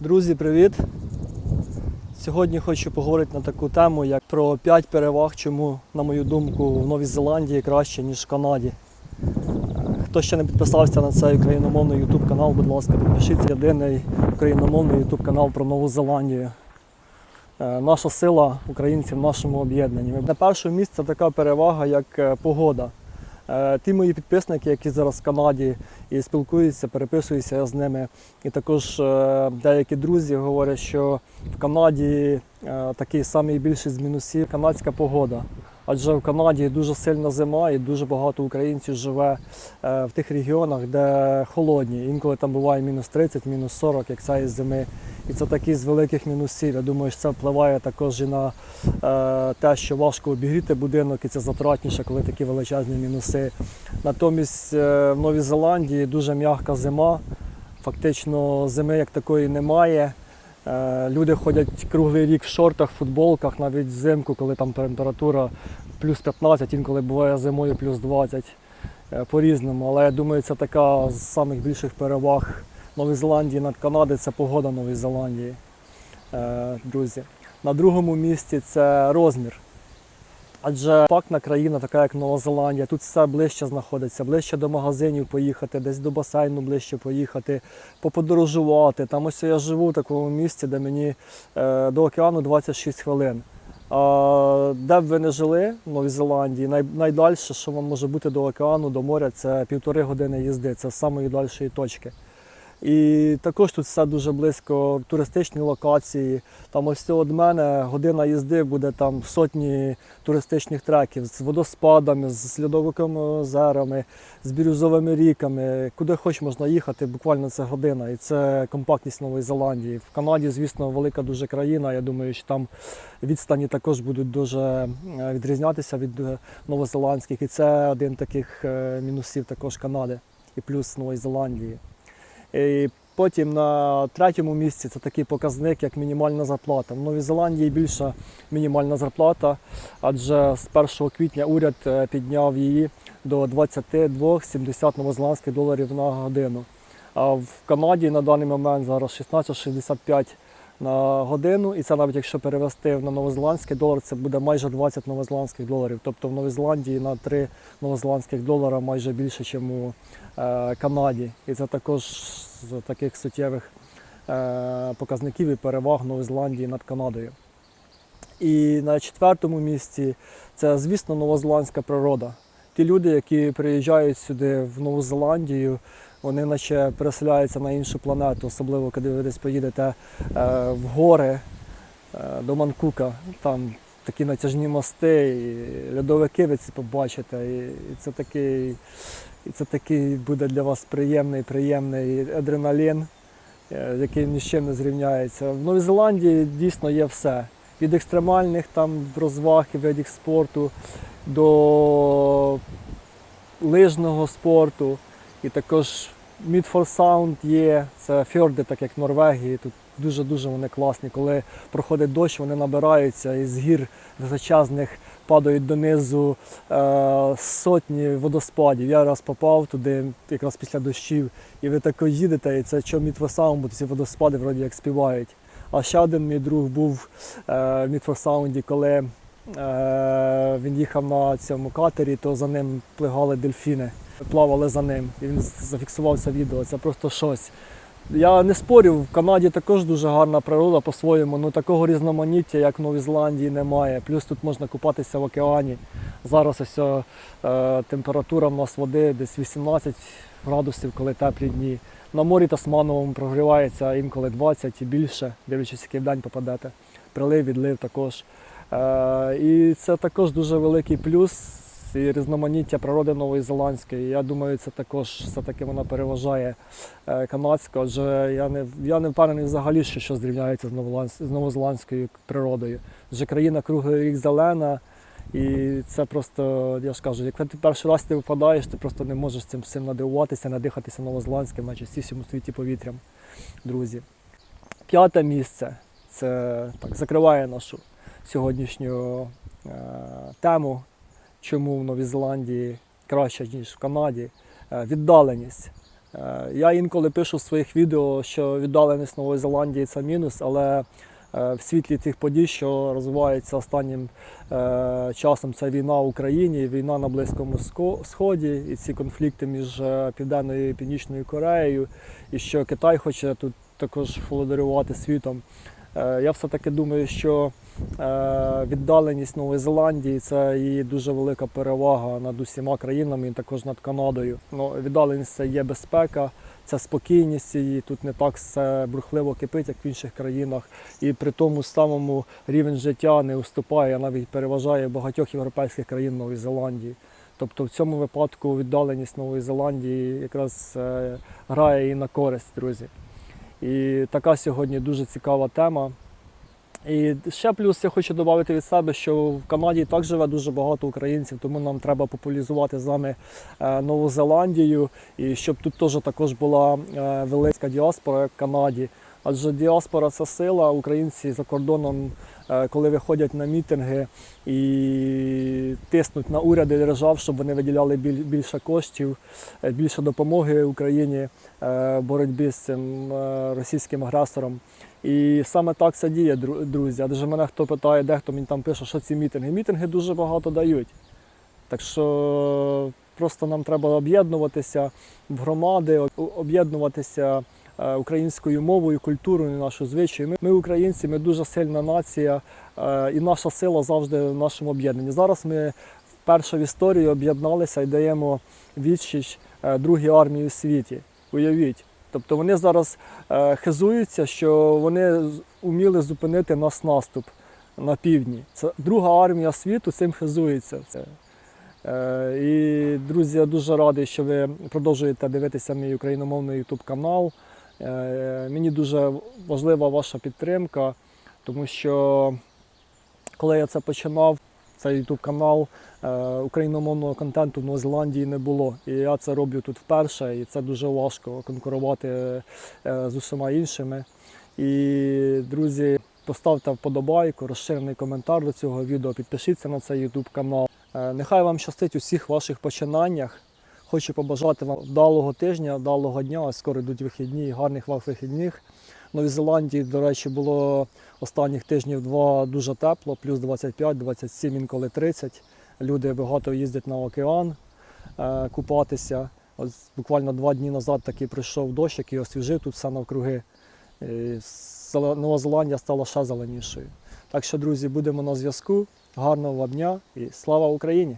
Друзі, привіт! Сьогодні хочу поговорити на таку тему, як про 5 переваг, чому, на мою думку, в Новій Зеландії краще, ніж в Канаді. Хто ще не підписався на цей україномовний YouTube канал, будь ласка, підпишіться. Єдиний україномовний YouTube канал про Нову Зеландію. Е, Наша сила українців в нашому об'єднанні. На першому місці така перевага, як е, погода. Е, Ті мої підписники, які зараз в Канаді і спілкуються, переписуюся з ними. І також е, деякі друзі говорять, що в Канаді е, такий самий більший з мінусів канадська погода. Адже в Канаді дуже сильна зима і дуже багато українців живе е, в тих регіонах, де холодні. Інколи там буває мінус 30, мінус 40, як цієї зими. І це такий з великих мінусів. Я думаю, що це впливає також і на е, те, що важко обігріти будинок, і це затратніше, коли такі величезні мінуси. Натомість е, в Новій Зеландії дуже м'яка зима. Фактично зими як такої немає. Е, Люди ходять круглий рік в шортах, футболках, навіть взимку, коли там температура плюс 15, інколи буває зимою плюс 20 е, по-різному. Але я думаю, це така з самих більших переваг Нової Зеландії над Канадою це погода Нової Зеландії, е, друзі. На другому місці це розмір. Адже пактна країна, така як Нова Зеландія, тут все ближче знаходиться, ближче до магазинів поїхати, десь до басейну ближче поїхати, поподорожувати. Там ось я живу в такому місці, де мені е, до океану 26 хвилин. А де б ви не жили в Новій Зеландії, най, найдальше, що вам може бути до океану, до моря, це півтори години їзди, це з самої дальшої точки. І також тут все дуже близько, туристичні локації. Там ось від мене година їзди буде там сотні туристичних треків з водоспадами, з льодовими озерами, з бірюзовими ріками. Куди хоч можна їхати, буквально це година. І це компактність Нової Зеландії. В Канаді, звісно, велика дуже країна. Я думаю, що там відстані також будуть дуже е, відрізнятися від е, новозеландських. І це один таких е, мінусів також Канади і плюс Нової Зеландії. І потім на третьому місці це такий показник, як мінімальна зарплата. В Новій Зеландії більша мінімальна зарплата, адже з 1 квітня уряд е, підняв її до 22-70 новозеландських доларів на годину. А в Канаді на даний момент зараз 16,65 на годину, і це навіть якщо перевести на новозеландський долар, це буде майже 20 новозеландських доларів. Тобто в Новій Зеландії на 3 новозеландських долара майже більше, ніж у е, Канаді. І це також з таких суттєвих е, показників і переваг Нової Зеландії над Канадою. І на четвертому місці це, звісно, новозеландська природа. Ті люди, які приїжджають сюди в Нову Зеландію, вони наче переселяються на іншу планету, особливо коли ви десь поїдете е, в гори е, до Манкука. Там такі натяжні мости, і льодовики ви ці побачите. І, це такий, і це такий буде для вас приємний, приємний адреналін, е, який ні з чим не зрівняється. В Новій Зеландії дійсно є все. Від екстремальних там розваг і видів спорту до лижного спорту. І також Midfor Sound є, це фьорди, так як в Норвегії. Тут дуже-дуже вони класні. Коли проходить дощ, вони набираються і з гір височезних падають донизу е, сотні водоспадів. Я раз попав туди якраз після дощів, і ви тако їдете, і це що Sound, бо ці водоспади вроді як співають. А ще один мій друг був е, в Sound, коли е, він їхав на цьому катері, то за ним плигали дельфіни, плавали за ним. І він зафіксував це відео. Це просто щось. Я не спорю, в Канаді також дуже гарна природа по-своєму, ну такого різноманіття, як в Новій Зеландії, немає. Плюс тут можна купатися в океані. Зараз ось е, температура в нас води десь 18 градусів, коли теплі дні. На морі Тасмановому прогрівається інколи 20 і більше, дивлячись, який в день попадете. Прилив, відлив також. Е, і це також дуже великий плюс і різноманіття природи Нової Зеландської. Я думаю, це також все-таки вона переважає е, канадську, адже я не, я не впевнений взагалі, що щось зрівняється з, новозеландською природою. Адже країна круглий рік зелена. І це просто, я ж кажу, як ти перший раз ти випадаєш, ти просто не можеш цим всім надивуватися, надихатися новозеландським, найчастішим у світі повітрям, друзі. П'яте місце це так, закриває нашу сьогоднішню е, тему, чому в Новій Зеландії краще, ніж в Канаді. Е, віддаленість. Е, Я інколи пишу в своїх відео, що віддаленість Нової Зеландії це мінус, але е, в світлі тих подій, що розвиваються останнім часом, це війна в Україні, війна на Близькому Сході, і ці конфлікти між Південною і Північною Кореєю, і що Китай хоче тут також володарювати світом. Е, Я все-таки думаю, що е, віддаленість Нової Зеландії це її дуже велика перевага над усіма країнами і також над Канадою. Ну, віддаленість це є безпека, це спокійність її. Тут не так все бурхливо кипить, як в інших країнах. І при тому самому рівень життя не уступає, а навіть переважає багатьох європейських країн Нової Зеландії. Тобто в цьому випадку віддаленість Нової Зеландії якраз е, грає і на користь, друзі. І така сьогодні дуже цікава тема. І ще плюс я хочу додати від себе, що в Канаді так живе дуже багато українців, тому нам треба популяризувати з вами е, Нову Зеландію, і щоб тут теж також була е, велика діаспора, в Канаді. Адже діаспора це сила, українці за кордоном, е, коли виходять на мітинги і тиснуть на уряди держав, щоб вони виділяли більше коштів, е, більше допомоги Україні е, в боротьбі з цим російським агресором. І саме так це діє, друзі. Адже мене хто питає, дехто мені там пише, що ці мітинги. Мітинги дуже багато дають. Так що просто нам треба об'єднуватися в громади, об'єднуватися українською мовою, культурою, нашою звичаєю. Ми, ми українці, ми дуже сильна нація, е, і наша сила завжди в нашому об'єднанні. Зараз ми вперше в історії об'єдналися і даємо відсіч е, другій армії у світі. Уявіть. Тобто вони зараз е, хизуються, що вони уміли зупинити наш наступ на півдні. Це друга армія світу цим хизується. Це. Е, і, друзі, я дуже радий, що ви продовжуєте дивитися мій україномовний YouTube канал. Е, мені дуже важлива ваша підтримка, тому що коли я це починав, цей YouTube канал е, україномовного контенту в Новій не було. І я це роблю тут вперше, і це дуже важко конкурувати е, з усіма іншими. І, друзі, поставте вподобайку, розширений коментар до цього відео, підпишіться на цей YouTube канал. Нехай вам щастить у всіх ваших починаннях. Хочу побажати вам вдалого тижня, вдалого дня. Скоро йдуть вихідні, гарних вам вихідних. В Новій Зеландії, до речі, було останніх тижнів два дуже тепло, плюс 25, 27, інколи 30. Люди багато їздять на океан е, купатися. Ось буквально два дні назад таки прийшов дощ, який освіжив тут все навкруги. І Нова Зеландія стала ще зеленішою. Так що, друзі, будемо на зв'язку. Гарного вам дня і слава Україні!